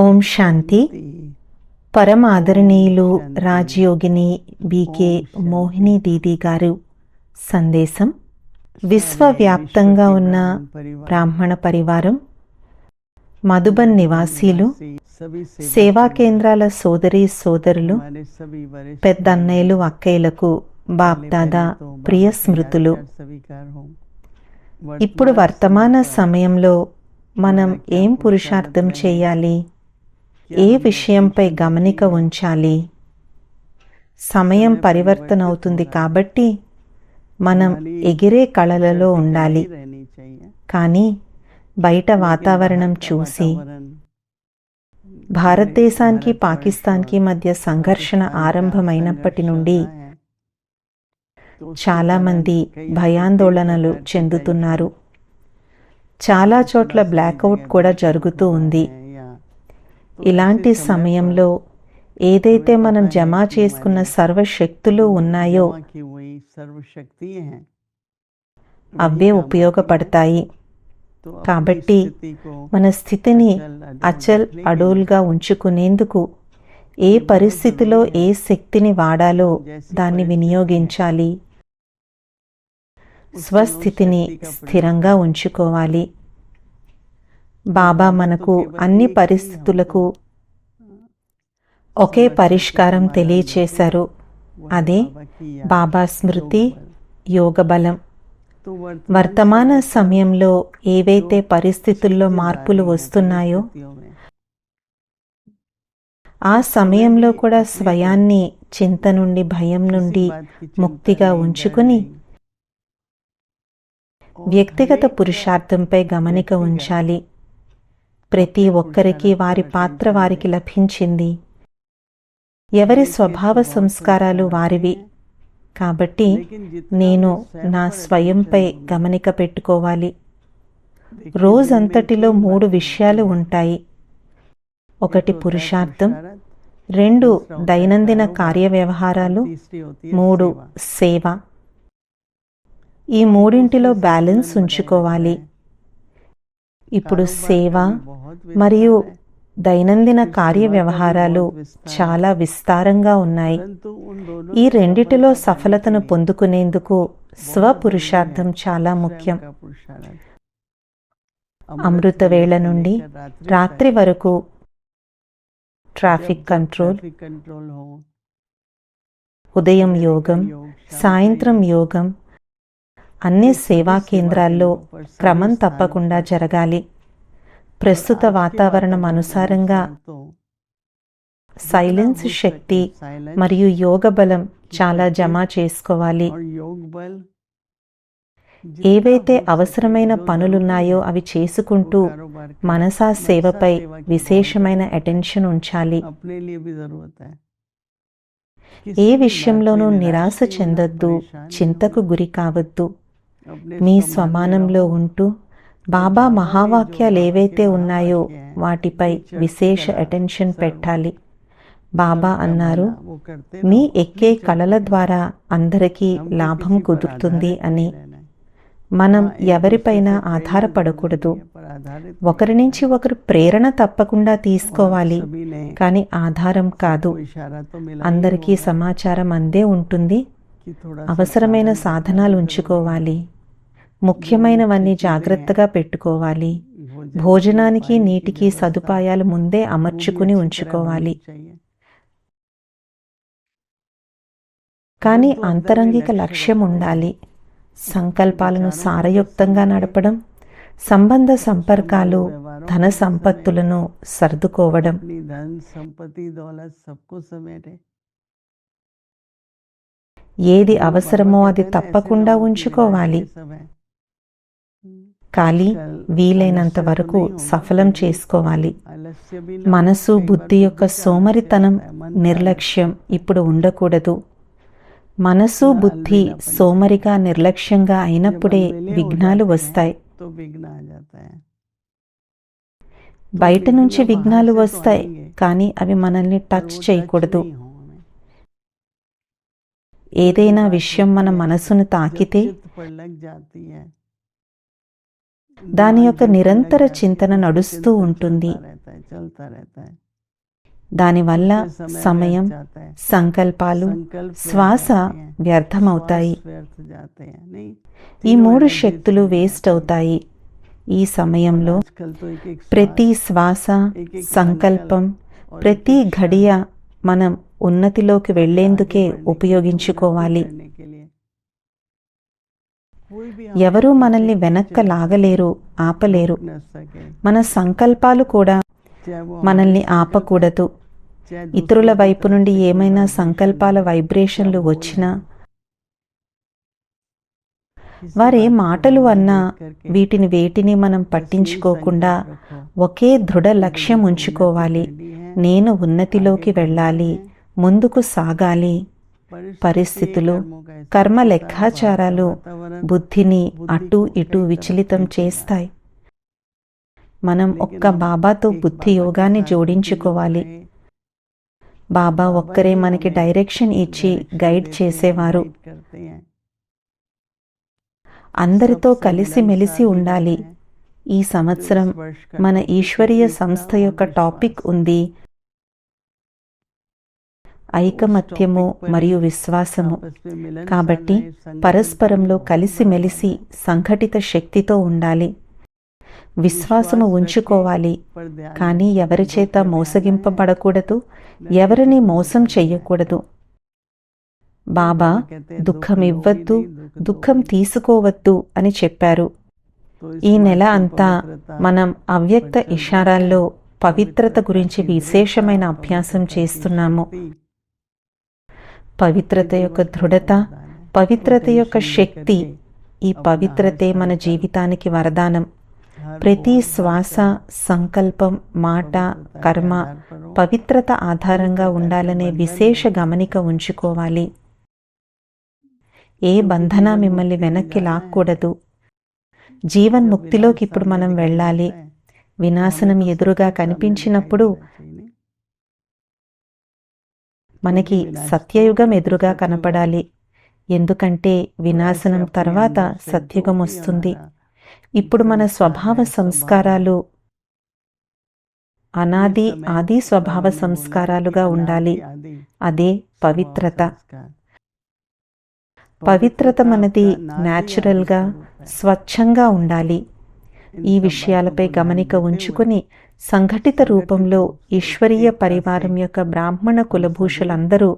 ఓం శాంతి. పరమ ఆదరణీయులు రాజయోగిని బీకే మోహిని దీది గారు సందేశం. విశ్వవ్యాప్తంగా ఉన్న బ్రాహ్మణ పరివారం మధుబన్ నివాసీలు సేవా కేంద్రాల సోదరి సోదరులు పెద్దన్నయ్యలు అక్కయ్యలకు బాప్దాదా ప్రియ స్మృతులు. ఇప్పుడు వర్తమాన సమయంలో మనం ఏం పురుషార్థం చేయాలి? ఏ విషయంపై గమనిక ఉంచాలి? సమయం పరివర్తన అవుతుంది కాబట్టి మనం ఎగిరే కళలలో ఉండాలి. కానీ బయట వాతావరణం చూసి భారతదేశానికి పాకిస్తాన్కి మధ్య సంఘర్షణ ఆరంభమైనప్పటి నుండి చాలామంది భయాందోళనలు చెందుతున్నారు. చాలా చోట్ల బ్లాక్అవుట్ కూడా జరుగుతూ ఉంది. ఇలాంటి సమయంలో ఏదైతే మనం జమ చేసుకున్న సర్వశక్తులు ఉన్నాయో అవే ఉపయోగపడతాయి. కాబట్టి మన స్థితిని అచల్ అడోల్గా ఉంచుకునేందుకు ఏ పరిస్థితిలో ఏ శక్తిని వాడాలో దాన్ని వినియోగించాలి. స్వస్థితిని స్థిరంగా ఉంచుకోవాలి. బాబా మనకు అన్ని పరిస్థితులకు ఒకే పరిష్కారం తెలియచేశారు. అదే బాబా స్మృతి యోగ బలం. వర్తమాన సమయంలో ఏవైతే పరిస్థితుల్లో మార్పులు వస్తున్నాయో ఆ సమయంలో కూడా స్వయాన్ని చింత నుండి భయం నుండి ముక్తిగా ఉంచుకుని వ్యక్తిగత పురుషార్థంపై గమనిక ఉంచాలి. ప్రతి ఒక్కరికి వారి పాత్ర వారికి లభించింది. ఎవరి స్వభావ సంస్కారాలు వారివి? కాబట్టి నేను నా స్వయంపై గమనిక పెట్టుకోవాలి. రోజంతటిలో మూడు విషయాలు ఉంటాయి. ఒకటి పురుషార్థం రెండు దైనందిన కార్యవ్యవహారాలు మూడు సేవ. ఈ మూడింటిలో బ్యాలెన్స్ ఉంచుకోవాలి. ఇప్పుడు సేవ మరియు దైనందిన కార్యవ్యవహారాలు చాలా విస్తారంగా ఉన్నాయి. ఈ రెండిటిలో సఫలతను పొందుకునేందుకు స్వపురుషార్థం చాలా ముఖ్యం. అమృత వేళ నుండి రాత్రి వరకు ట్రాఫిక్ కంట్రోల్ ఉదయం యోగం సాయంత్రం యోగం అన్ని సేవా కేంద్రాల్లో క్రమం తప్పకుండా జరగాలి. ప్రస్తుత వాతావరణం అనుసారంగా సైలెన్స్ శక్తి మరియు యోగ బలం చాలా జమ చేసుకోవాలి. ఏవైతే అవసరమైన పనులున్నాయో అవి చేసుకుంటూ మనసా సేవపై విశేషమైన అటెన్షన్ ఉంచాలి. ఏ విషయంలోనూ నిరాశ చెందొద్దు చింతకు గురి కావద్దు. మీ స్వమానంలో ఉంటూ బాబా మహావాక్యాలు ఏవైతే ఉన్నాయో వాటిపై విశేష అటెన్షన్ పెట్టాలి. బాబా అన్నారు మీ ఎక్కే కళల ద్వారా అందరికీ లాభం కుదురుతుంది అని. మనం ఎవరిపైన ఆధారపడకూడదు. ఒకరి నుంచి ఒకరు ప్రేరణ తప్పకుండా తీసుకోవాలి. కానీ ఆధారం కాదు. అందరికీ సమాచారం అందే ఉంటుంది. అవసరమైన సాధనాలు ఉంచుకోవాలి. ముఖ్యమైనవన్నీ జాగ్రత్తగా పెట్టుకోవాలి. భోజనానికి నీటికి సదుపాయాలు ముందే అమర్చుకుని ఉంచుకోవాలి. కానీ అంతరంగిక లక్ష్యం ఉండాలి. సంకల్పాలను సారయుక్తంగా నడపడం సంబంధ సంపర్కాలు ధన సంపత్తులను సర్దుకోవడం. ఏది అవసరమో అది తప్పకుండా ఉంచుకోవాలి. ఖాళీ వీలైనంత వరకు సఫలం చేసుకోవాలి. మనసు బుద్ధి యొక్క సోమరితనం నిర్లక్ష్యం ఇప్పుడు ఉండకూడదు. మనసు బుద్ధి సోమరిగా నిర్లక్ష్యంగా అయినప్పుడే విఘ్నాలు వస్తాయి. బయట నుంచి విఘ్నాలు వస్తాయి కానీ అవి మనల్ని టచ్ చేయకూడదు. ఏదైనా విషయం మన మనసును తాకితే దాని యొక్క నిరంతర చింతన నడుస్తూ ఉంటుంది. దానివల్ల సమయం సంకల్పాలు శ్వాస వ్యర్థమవుతాయి. ఈ మూడు శక్తులు వేస్ట్ అవుతాయి. ఈ సమయంలో ప్రతి శ్వాస సంకల్పం ప్రతి ఘడియ మనం ఉన్నతిలోకి వెళ్ళేందుకే ఉపయోగించుకోవాలి. ఎవరూ మనల్ని వెనక్క లాగలేరు ఆపలేరు. మన సంకల్పాలు కూడా మనల్ని ఆపకూడదు. ఇతరుల వైపు నుండి ఏమైనా సంకల్పాల వైబ్రేషన్లు వచ్చినా వారే మాటలు అన్నా వీటిని వేటిని మనం పట్టించుకోకుండా ఒకే దృఢ లక్ష్యం ఉంచుకోవాలి. నేను ఉన్నతిలోకి వెళ్ళాలి. ముందుకు సాగాలి. పరిస్థితులు కర్మ లెక్కాచారాలు బుద్ధిని అటు ఇటు విచలితం చేస్తాయి. మనం ఒక్క బాబాతో బుద్ధి యోగాన్ని జోడించుకోవాలి. బాబా ఒక్కరే మనకి డైరెక్షన్ ఇచ్చి గైడ్ చేసేవారు. అందరితో కలిసిమెలిసి ఉండాలి. ఈ సంవత్సరం మన ఈశ్వరీయ సంస్థ యొక్క టాపిక్ ఉంది. ఐకమత్యము మరియు విశ్వాసము. కాబట్టి పరస్పరంలో కలిసిమెలిసి సంఘటిత శక్తితో ఉండాలి. విశ్వాసము ఉంచుకోవాలి. కానీ ఎవరి చేత మోసగింపబడకూడదు ఎవరిని మోసం చెయ్యకూడదు బాబా దుఃఖం ఇవ్వద్దు దుఃఖం తీసుకోవద్దు అని చెప్పారు. ఈ నెల అంతా మనం అవ్యక్త ఇషారాల్లో పవిత్రత గురించి విశేషమైన అభ్యాసం చేస్తున్నాము. పవిత్రత యొక్క దృఢత పవిత్రత యొక్క శక్తి ఈ పవిత్రతే మన జీవితానికి వరదానం. ప్రతి శ్వాస సంకల్పం మాట కర్మ పవిత్రత ఆధారంగా ఉండాలనే విశేష గమనిక ఉంచుకోవాలి. ఏ బంధన మిమ్మల్ని వెనక్కి లాక్కూడదు. జీవన్ముక్తిలోకి ఇప్పుడు మనం వెళ్ళాలి. వినాశనం ఎదురుగా కనిపించినప్పుడు మనకి సత్యయుగం ఎదురుగా కనపడాలి. ఎందుకంటే వినాశనం తర్వాత సత్యుగం వస్తుంది. ఇప్పుడు మన స్వభావ సంస్కారాలు అనాది ఆది స్వభావ సంస్కారాలుగా ఉండాలి. అదే పవిత్రత. పవిత్రత మనది న్యాచురల్గా స్వచ్ఛంగా ఉండాలి. ఈ విషయాలపై గమనిక ఉంచుకుని సంఘటిత రూపంలో ఈశ్వరీయ పరివారం యొక్క బ్రాహ్మణ కులభూషులందరూ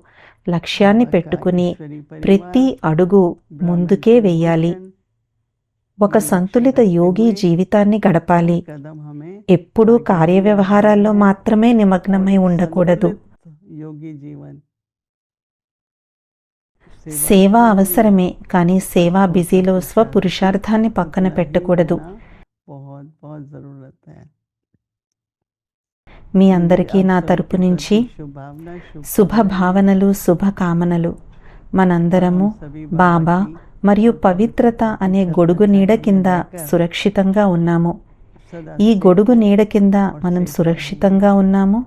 లక్ష్యాన్ని పెట్టుకుని ప్రతి అడుగు ముందుకే వెయ్యాలి ఒక సంతులిత యోగి జీవితాన్ని గడపాలి. ఎప్పుడూ కార్యవ్యవహారాల్లో మాత్రమే నిమగ్నమై ఉండకూడదు. సేవ అవసరమే కానీ సేవా బిజీలో స్వపురుషార్థాన్ని పక్కన పెట్టకూడదు. बहुत बहुत जरूरत है మీ అందరికీ నా తరపు నుంచి शुभभावना शुभ శుభ భావనలు శుభకామనలు మనందరము బాబా మరియు పవిత్రత అనే గొడుగు నీడ కింద సురక్షితంగా ఉన్నాము सदा ఈ గొడుగు నీడ కింద మనం సురక్షితంగా ఉన్నాము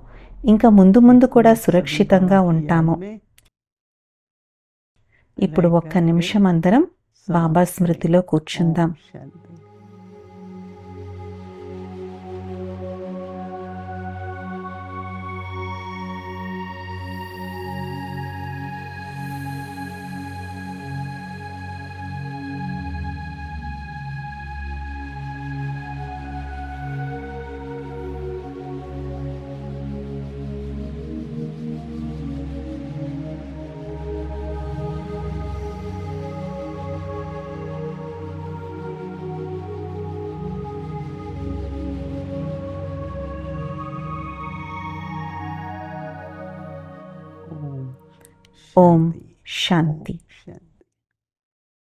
ఇంకా ముందు ముందు కూడా సురక్షితంగా ఉంటాము ఇప్పుడు ఒక్క నిమిషం అందరం బాబా స్మృతిలో కూర్చుందాం ओम शांति।